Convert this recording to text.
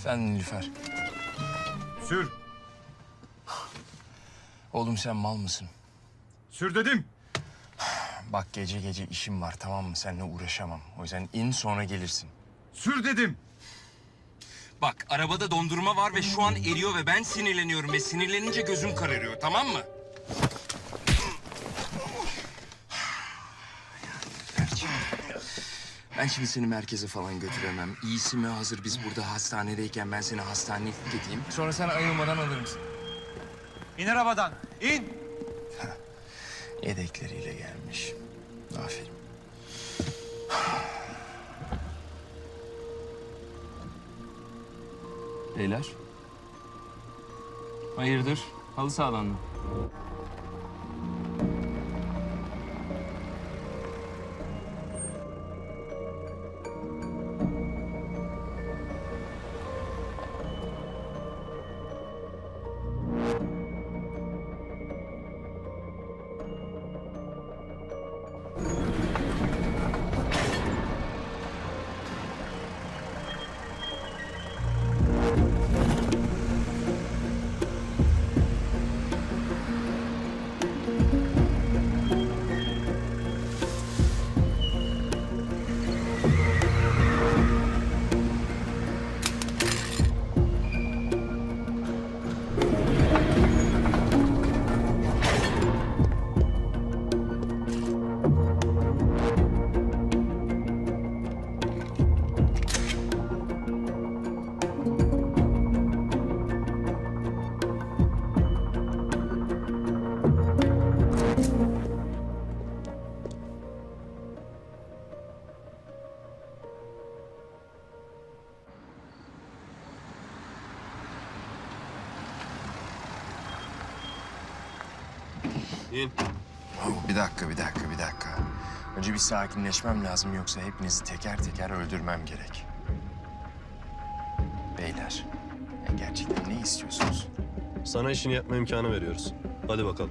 Efendim Nilüfer. Sür. Oğlum sen mal mısın? Sür dedim. Bak gece gece işim var tamam mı? Seninle uğraşamam. O yüzden in sonra gelirsin. Sür dedim. Bak arabada dondurma var ve şu an eriyor ve ben sinirleniyorum ve sinirlenince gözüm kararıyor tamam mı? Ben şimdi seni merkeze falan götüremem. İyisi mi hazır biz burada hastanedeyken ben seni hastaneye gideyim. Sonra sen ayılmadan alır mısın? İn arabadan. İn. Yedekleriyle gelmiş. Aferin. Beyler. Hayırdır? Halı sahadan Oh, Bir dakika, bir dakika, bir dakika. Önce bir sakinleşmem lazım yoksa hepinizi teker teker öldürmem gerek. Beyler, ya gerçekten ne istiyorsunuz? Sana işini yapma imkanı veriyoruz. Hadi bakalım.